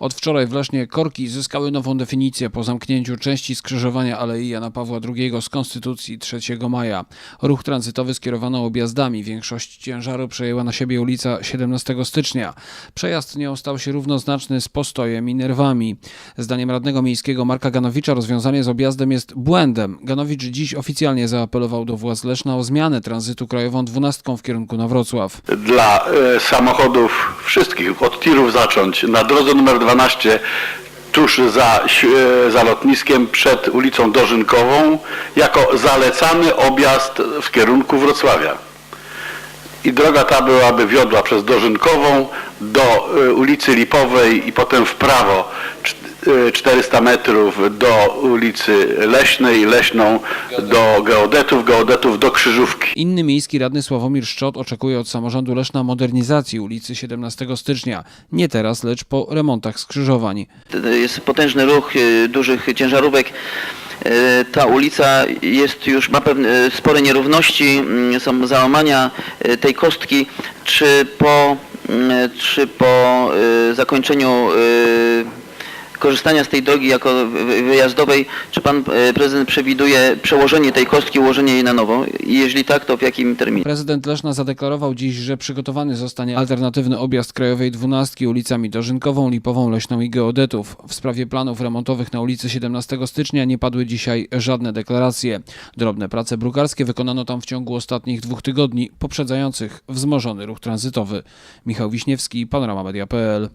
Od wczoraj w Lesznie korki zyskały nową definicję po zamknięciu części skrzyżowania Alei Jana Pawła II z Konstytucji 3 maja. Ruch tranzytowy skierowano objazdami. Większość ciężaru przejęła na siebie ulica 17 stycznia. Przejazd nią stał się równoznaczny z postojem i nerwami. Zdaniem radnego miejskiego Marka Ganowicza rozwiązanie z objazdem jest błędem. Ganowicz dziś oficjalnie zaapelował do władz Leszna o zmianę tranzytu krajową 12 w kierunku na Wrocław. dla e, samochodów wszystkich, od tirów zacząć, na drodze numer 12 tuż za, e, za lotniskiem przed ulicą Dożynkową jako zalecany objazd w kierunku Wrocławia. I droga ta byłaby wiodła przez Dożynkową do e, ulicy Lipowej i potem w prawo cz- e, 400 metrów do ulicy Leśnej, Leśną do Geodetów, Geodetów do Krzyżówki. Inny miejski radny Sławomir Szczot oczekuje od samorządu Leszna modernizacji ulicy 17 stycznia. Nie teraz, lecz po remontach skrzyżowań. jest potężny ruch y, dużych ciężarówek. Y, Ta ulica jest już, ma pewne y, spore nierówności, mm, są załamania y, tej kostki. Czy po, mm, czy po zakończeniu korzystania z tej drogi jako wy- wy- wyjazdowej, czy pan y, prezydent przewiduje przełożenie tej kostki, ułożenie jej na nowo? I jeśli tak, to w jakim terminie? Prezydent Leszna zadeklarował dziś, że przygotowany zostanie alternatywny objazd Krajowej 12 ulicami Dożynkową, Lipową, Leśną i Geodetów. W sprawie planów remontowych na ulicy 17 stycznia nie padły dzisiaj żadne deklaracje. Drobne prace brukarskie wykonano tam w ciągu ostatnich dwóch tygodni, poprzedzających wzmożony ruch tranzytowy. Michał Wiśniewski, Panorama Media.pl